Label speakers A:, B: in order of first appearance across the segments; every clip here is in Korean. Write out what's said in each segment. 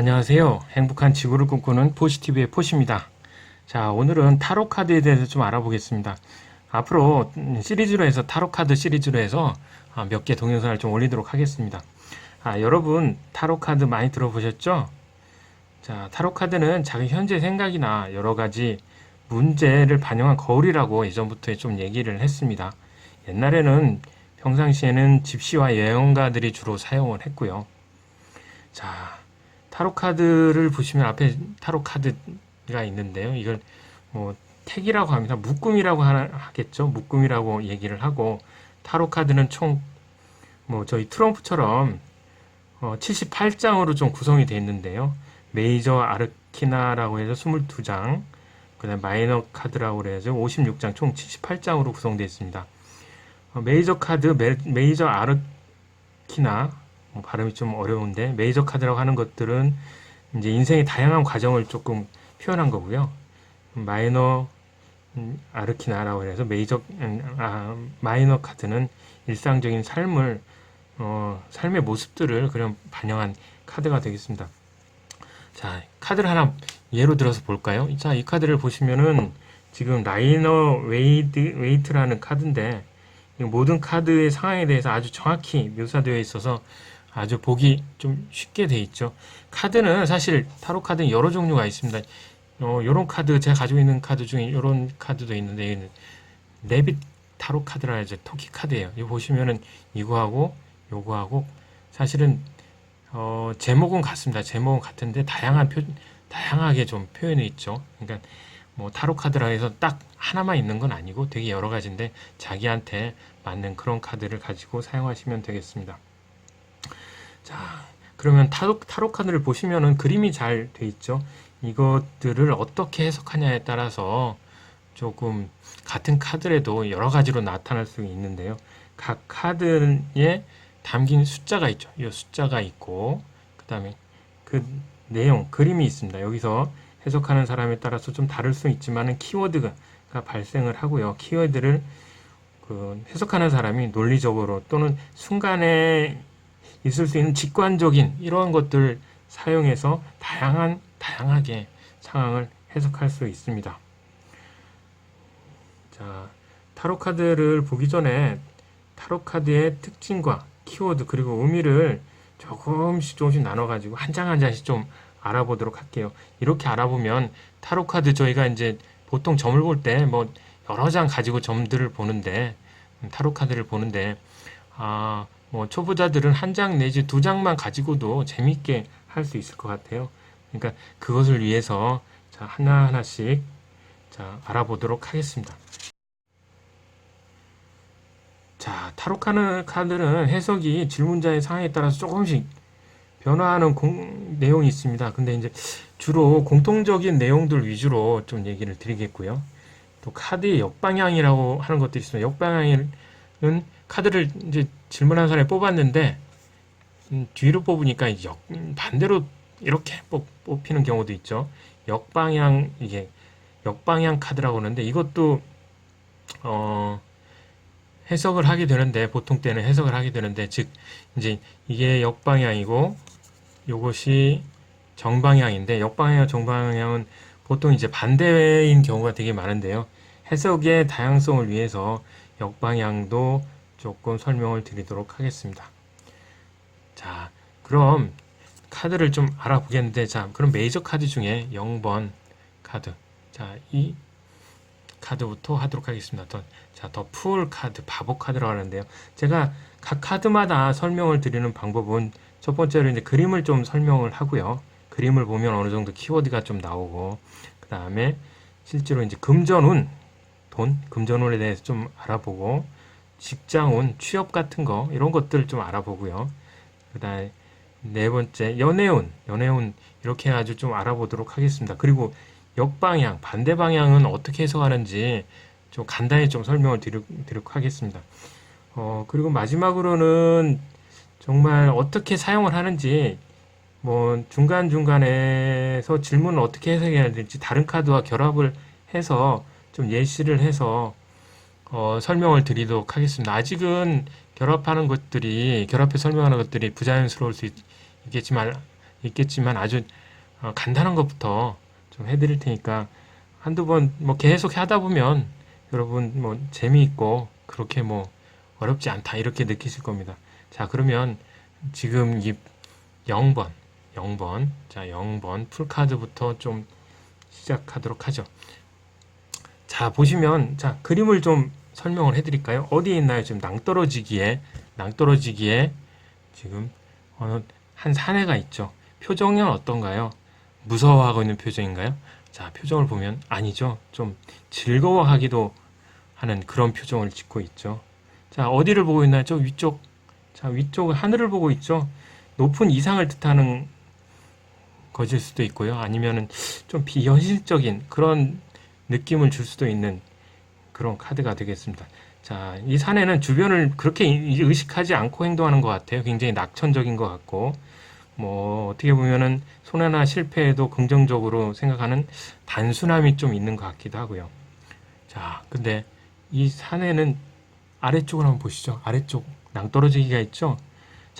A: 안녕하세요. 행복한 지구를 꿈꾸는 포시티브의 포시입니다. 자, 오늘은 타로 카드에 대해서 좀 알아보겠습니다. 앞으로 시리즈로 해서 타로 카드 시리즈로 해서 아, 몇개 동영상을 좀 올리도록 하겠습니다. 아, 여러분 타로 카드 많이 들어보셨죠? 자, 타로 카드는 자기 현재 생각이나 여러 가지 문제를 반영한 거울이라고 예전부터 좀 얘기를 했습니다. 옛날에는 평상시에는 집시와 예언가들이 주로 사용을 했고요. 자, 타로 카드를 보시면 앞에 타로 카드가 있는데요. 이걸 뭐 택이라고 합니다. 묶음이라고 하겠죠. 묶음이라고 얘기를 하고 타로 카드는 총 뭐 저희 트럼프처럼 어, 78장으로 좀 구성이 되어 있는데요. 메이저 아르키나라고 해서 22장, 그다음 마이너 카드라고 해서 56장, 총 78장으로 구성되어 있습니다. 어, 메이저 카드, 메, 메이저 아르키나 뭐 발음이 좀 어려운데 메이저 카드라고 하는 것들은 이제 인생의 다양한 과정을 조금 표현한 거고요. 마이너 음, 아르키나라고 해서 메이저 음, 아, 마이너 카드는 일상적인 삶을 어, 삶의 모습들을 그냥 반영한 카드가 되겠습니다. 자, 카드를 하나 예로 들어서 볼까요? 자, 이 카드를 보시면은 지금 라이너 웨이드 웨이트라는 카드인데 이 모든 카드의 상황에 대해서 아주 정확히 묘사되어 있어서 아주 보기 좀 쉽게 돼 있죠. 카드는 사실 타로 카드는 여러 종류가 있습니다. 어, 요런 카드 제가 가지고 있는 카드 중에 요런 카드도 있는데 얘는 레빗 타로 카드라 이제 토끼 카드예요. 이거 보시면은 이거하고 요거하고 사실은 어, 제목은 같습니다. 제목은 같은데 다양한 표 다양하게 좀 표현이 있죠. 그러니까 뭐 타로 카드라 해서 딱 하나만 있는 건 아니고 되게 여러 가지인데 자기한테 맞는 그런 카드를 가지고 사용하시면 되겠습니다. 자, 그러면 타로, 타로 카드를 보시면은 그림이 잘 돼 있죠. 이것들을 어떻게 해석하냐에 따라서 조금 같은 카드라도 여러 가지로 나타날 수 있는데요. 각 카드에 담긴 숫자가 있죠. 이 숫자가 있고, 그 다음에 그 내용, 그림이 있습니다. 여기서 해석하는 사람에 따라서 좀 다를 수 있지만은 키워드가 발생을 하고요. 키워드를 그 해석하는 사람이 논리적으로 또는 순간에 있을 수 있는 직관적인 이러한 것들 사용해서 다양한 다양하게 상황을 해석할 수 있습니다. 자, 타로 카드를 보기 전에 타로 카드의 특징과 키워드 그리고 의미를 조금씩 조금씩 나눠 가지고 한 장 한 장씩 좀 알아보도록 할게요. 이렇게 알아보면 타로 카드 저희가 이제 보통 점을 볼 때 뭐 여러 장 가지고 점들을 보는데 음, 타로 카드를 보는데 아, 뭐 초보자들은 한 장 내지 두 장만 가지고도 재밌게 할 수 있을 것 같아요. 그러니까 그것을 위해서 자, 하나하나씩 자, 알아보도록 하겠습니다. 자, 타로 카드, 카드는 해석이 질문자의 상황에 따라서 조금씩 변화하는 공, 내용이 있습니다. 근데 이제 주로 공통적인 내용들 위주로 좀 얘기를 드리겠고요. 또 카드의 역방향이라고 하는 것도 있습니다. 역방향 은 카드를 이제 질문한 사람이 뽑았는데 음, 뒤로 뽑으니까 역, 반대로 이렇게 뽑, 뽑히는 경우도 있죠. 역방향 이게 역방향 카드라고 하는데 이것도 어 해석을 하게 되는데 보통 때는 해석을 하게 되는데 즉 이제 이게 역방향이고 요것이 정방향인데 역방향 정방향은 보통 이제 반대인 경우가 되게 많은데요. 해석의 다양성을 위해서 역방향도 조금 설명을 드리도록 하겠습니다. 자, 그럼 카드를 좀 알아보겠는데, 자, 그럼 메이저 카드 중에 0번 카드. 자, 이 카드부터 하도록 하겠습니다. 더, 자, 더 풀 카드, 바보 카드라고 하는데요. 제가 각 카드마다 설명을 드리는 방법은 첫 번째로 이제 그림을 좀 설명을 하고요. 그림을 보면 어느 정도 키워드가 좀 나오고, 그 다음에 실제로 이제 금전운, 돈, 금전운에 대해서 좀 알아보고, 직장운, 취업 같은 거, 이런 것들 좀 알아보고요. 그 다음에 네 번째, 연애운, 연애운, 이렇게 해가지고 좀 알아보도록 하겠습니다. 그리고 역방향, 반대 방향은 어떻게 해석하는지 좀 간단히 좀 설명을 드리, 도록 하겠습니다. 어, 그리고 마지막으로는 정말 어떻게 사용을 하는지, 뭐, 중간중간에서 질문을 어떻게 해석해야 될지 다른 카드와 결합을 해서 좀 예시를 해서 어, 설명을 드리도록 하겠습니다. 아직은 결합하는 것들이, 결합해 설명하는 것들이 부자연스러울 수 있, 겠지만 있겠지만 아주 어, 간단한 것부터 좀 해드릴 테니까 한두 번 뭐 계속 하다 보면 여러분 뭐 재미있고 그렇게 뭐 어렵지 않다 이렇게 느끼실 겁니다. 자 그러면 지금 이 0번 0번 자 0번 풀카드부터 좀 시작하도록 하죠. 자 보시면 자 그림을 좀 설명을 해드릴까요? 어디에 있나요? 지금 낭떠러지기에 낭떠러지기에 지금 어느 한 사내가 있죠. 표정은 어떤가요? 무서워하고 있는 표정인가요? 자 표정을 보면 아니죠. 좀 즐거워하기도 하는 그런 표정을 짓고 있죠. 자 어디를 보고 있나요? 저 위쪽 자 위쪽 하늘을 보고 있죠. 높은 이상을 뜻하는 것일 수도 있고요. 아니면은 좀 비현실적인 그런 느낌을 줄 수도 있는 그런 카드가 되겠습니다. 자, 이 사내는 주변을 그렇게 이- 의식하지 않고 행동하는 것 같아요. 굉장히 낙천적인 것 같고, 뭐, 어떻게 보면은 손해나 실패에도 긍정적으로 생각하는 단순함이 좀 있는 것 같기도 하고요. 자, 근데 이 사내는 아래쪽을 한번 보시죠. 아래쪽 낭떠러지기가 있죠.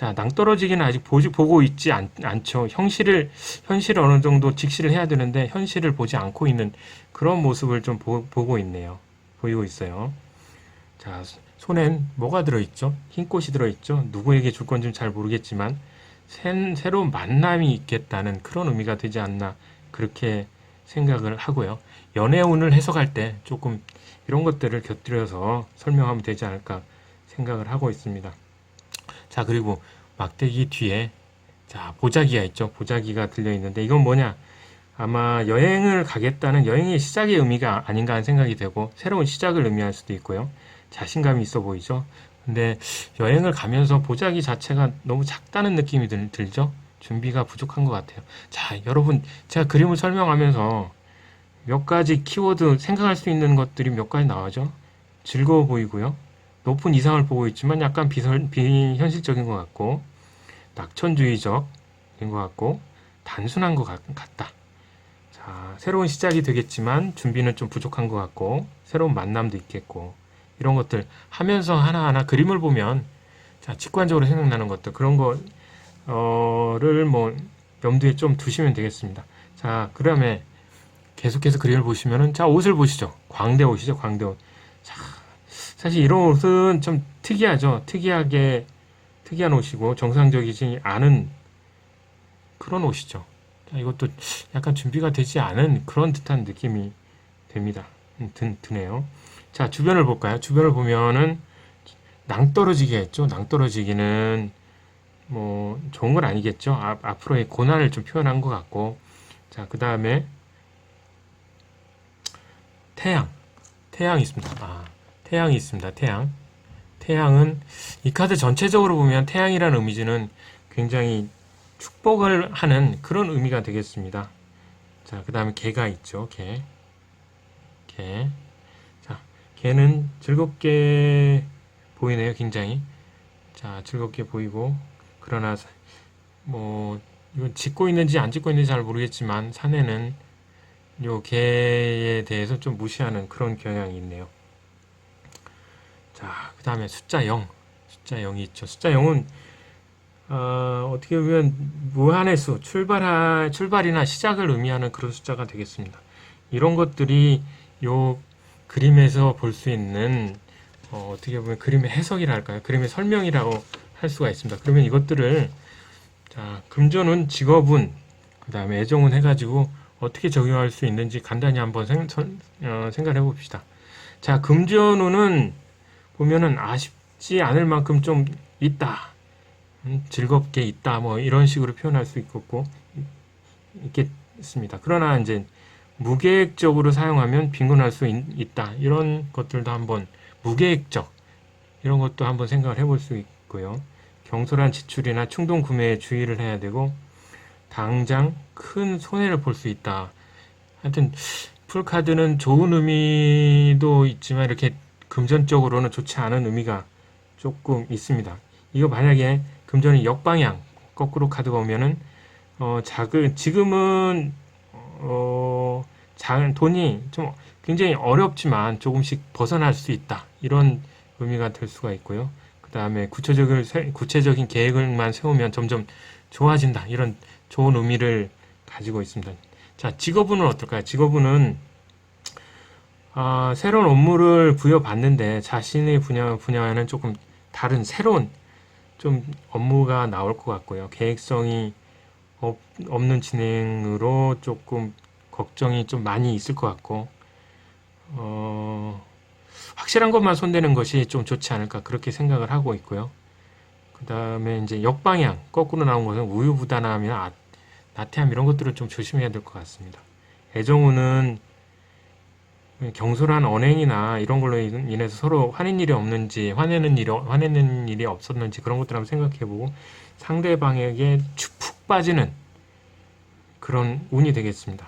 A: 자, 낭떠러지기는 아직 보지, 보고 있지 않, 않죠. 현실을, 현실을 어느 정도 직시를 해야 되는데, 현실을 보지 않고 있는 그런 모습을 좀 보, 보고 있네요. 보이고 있어요. 자, 손엔 뭐가 들어있죠? 흰 꽃이 들어있죠? 누구에게 줄 건지는 잘 모르겠지만, 새, 새로운 만남이 있겠다는 그런 의미가 되지 않나, 그렇게 생각을 하고요. 연애운을 해석할 때 조금 이런 것들을 곁들여서 설명하면 되지 않을까 생각을 하고 있습니다. 자, 그리고 막대기 뒤에 자, 보자기가 있죠. 보자기가 들려 있는데 이건 뭐냐? 아마 여행을 가겠다는 여행의 시작의 의미가 아닌가 하는 생각이 되고 새로운 시작을 의미할 수도 있고요. 자신감이 있어 보이죠. 근데 여행을 가면서 보자기 자체가 너무 작다는 느낌이 들, 들죠. 준비가 부족한 것 같아요. 자, 여러분, 제가 그림을 설명하면서 몇 가지 키워드 생각할 수 있는 것들이 몇 가지 나와죠. 즐거워 보이고요. 높은 이상을 보고 있지만 약간 비설, 비현실적인 것 같고 낙천주의적인 것 같고 단순한 것 같, 같다. 자, 새로운 시작이 되겠지만 준비는 좀 부족한 것 같고 새로운 만남도 있겠고 이런 것들 하면서 하나하나 그림을 보면 자, 직관적으로 생각나는 것들 그런 거를 뭐 염두에 좀 두시면 되겠습니다. 자, 그다음에 계속해서 그림을 보시면은 자, 옷을 보시죠. 광대 옷이죠, 광대 옷. 자, 사실 이런 옷은 좀 특이하죠. 특이하게 특이한 옷이고 정상적이지 않은 그런 옷이죠. 자, 이것도 약간 준비가 되지 않은 그런 듯한 느낌이 됩니다. 음, 드, 드네요. 자, 주변을 볼까요? 주변을 보면은 낭떠러지기 했죠. 낭떠러지기는 뭐 좋은 건 아니겠죠. 앞, 앞으로의 고난을 좀 표현한 것 같고. 자, 그 다음에 태양. 태양이 있습니다. 아, 태양이 있습니다. 태양. 태양은 이 카드 전체적으로 보면 태양이라는 의미지는 굉장히 축복을 하는 그런 의미가 되겠습니다. 자, 그 다음에 개가 있죠. 개. 개. 자, 개는 즐겁게 보이네요. 굉장히. 자, 즐겁게 보이고. 그러나, 사- 뭐, 이건 짖고 있는지 안 짖고 있는지 잘 모르겠지만, 사내는 요 개에 대해서 좀 무시하는 그런 경향이 있네요. 자, 그 다음에 숫자 0. 숫자 0이 있죠. 숫자 0은 어, 떻게 보면 무한의 수, 출발하, 출발이나 시작을 의미하는 그런 숫자가 되겠습니다. 이런 것들이 요 그림에서 볼 수 있는 어, 떻게 보면 그림의 해석이라 할까요? 그림의 설명이라고 할 수가 있습니다. 그러면 이것들을 자, 금전운, 직업운, 그 다음에 애정운 해가지고 어떻게 적용할 수 있는지 간단히 한번 생, 선- 어, 생각해 봅시다. 자, 금전운은 보면은 아쉽지 않을 만큼 좀 있다. 음, 즐겁게 있다. 뭐 이런 식으로 표현할 수 있겠고 있겠습니다. 그러나 이제 무계획적으로 사용하면 빈곤할 수 있, 있다. 이런 것들도 한번 무계획적 이런 것도 한번 생각을 해볼 수 있고요. 경솔한 지출이나 충동 구매에 주의를 해야 되고 당장 큰 손해를 볼 수 있다. 하여튼 풀카드는 좋은 의미도 있지만 이렇게 금전적으로는 좋지 않은 의미가 조금 있습니다. 이거 만약에 금전이 역방향 거꾸로 카드가 오면은 어 작은 지금은 어 작은 돈이 좀 굉장히 어렵지만 조금씩 벗어날 수 있다 이런 의미가 될 수가 있고요. 그 다음에 구체적인 세- 구체적인 계획을만 세우면 점점 좋아진다 이런 좋은 의미를 가지고 있습니다. 자, 직업운은 어떨까요? 직업운은 아, 새로운 업무를 부여받는데 자신의 분야, 분야에는 조금 다른 새로운 좀 업무가 나올 것 같고요. 계획성이 없, 없는 진행으로 조금 걱정이 좀 많이 있을 것 같고, 어, 확실한 것만 손대는 것이 좀 좋지 않을까 그렇게 생각을 하고 있고요. 그 다음에 이제 역방향, 거꾸로 나온 것은 우유부단함이나 아- 나태함 이런 것들을 좀 조심해야 될 것 같습니다. 애정우는 경솔한 언행이나 이런 걸로 인- 인해서 서로 화낸 일이 없는지, 화내는 일이, 화내는 일이 없었는지 그런 것들 한번 생각해보고 상대방에게 축- 푹 빠지는 그런 운이 되겠습니다.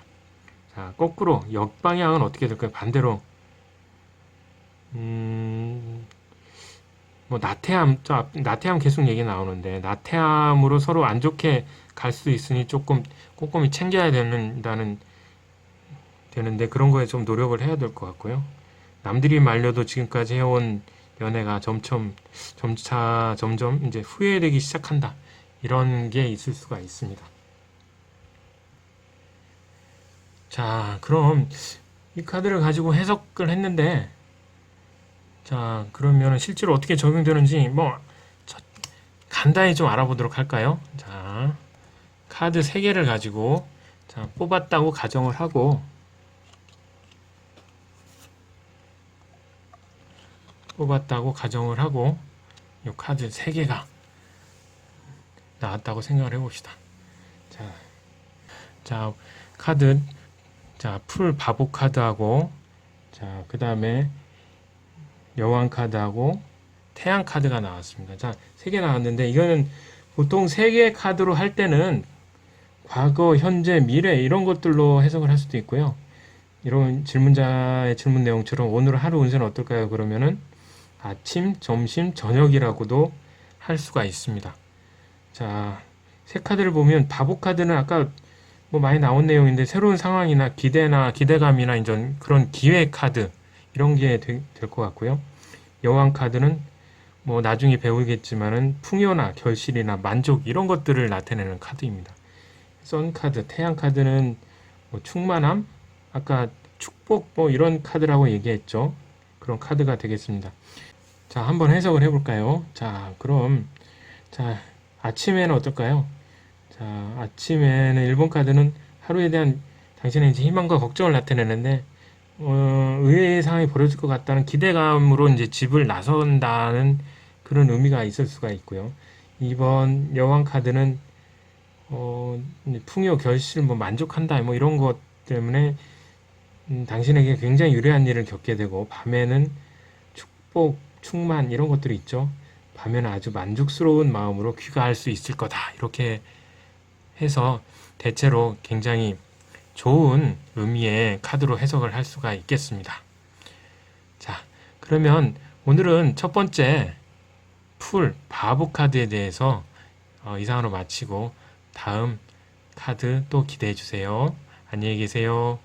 A: 자, 거꾸로 역방향은 어떻게 될까요? 반대로 음, 뭐 나태함, 나태함 계속 얘기 나오는데 나태함으로 서로 안 좋게 갈 수 있으니 조금 꼼꼼히 챙겨야 된다는 되는데 그런 거에 좀 노력을 해야 될 것 같고요. 남들이 말려도 지금까지 해온 연애가 점점 점차 점점 이제 후회되기 시작한다. 이런 게 있을 수가 있습니다. 자, 그럼 이 카드를 가지고 해석을 했는데 자, 그러면 실제로 어떻게 적용되는지 뭐 저- 간단히 좀 알아보도록 할까요? 자, 카드 3개를 가지고 자, 뽑았다고 가정을 하고 뽑았다고 가정을 하고 이 카드 3개가 나왔다고 생각을 해봅시다. 자, 자 카드 자, 풀 바보 카드하고 자, 그 다음에 여왕 카드하고 태양 카드가 나왔습니다. 자, 세 개 나왔는데 이거는 보통 세 개의 카드로 할 때는 과거, 현재, 미래 이런 것들로 해석을 할 수도 있고요. 이런 질문자의 질문 내용처럼 오늘 하루 운세는 어떨까요? 그러면은 아침, 점심, 저녁이라고도 할 수가 있습니다. 자, 세 카드를 보면 바보 카드는 아까 뭐 많이 나온 내용인데 새로운 상황이나 기대나 기대감이나 이런 그런 기회 카드 이런 게 될 것 같고요. 여왕 카드는 뭐 나중에 배우겠지만은 풍요나 결실이나 만족 이런 것들을 나타내는 카드입니다. 선 카드, 태양 카드는 뭐 충만함, 아까 축복 뭐 이런 카드라고 얘기했죠. 그런 카드가 되겠습니다. 자, 한번 해석을 해볼까요? 자, 그럼 자 아침에는 어떨까요? 자, 아침에는 1번 카드는 하루에 대한 당신의 이제 희망과 걱정을 나타내는데 어, 의외의 상황이 벌어질 것 같다는 기대감으로 이제 집을 나선다는 그런 의미가 있을 수가 있고요. 2번 여왕 카드는 어, 풍요 결실 뭐 만족한다 뭐 이런 것 때문에 음, 당신에게 굉장히 유리한 일을 겪게 되고 밤에는 축복, 충만 이런 것들이 있죠. 밤에는 아주 만족스러운 마음으로 귀가할 수 있을 거다. 이렇게 해서 대체로 굉장히 좋은 의미의 카드로 해석을 할 수가 있겠습니다. 자, 그러면 오늘은 첫 번째 풀 바보 카드에 대해서 어, 이상으로 마치고 다음 카드 또 기대해 주세요. 안녕히 계세요.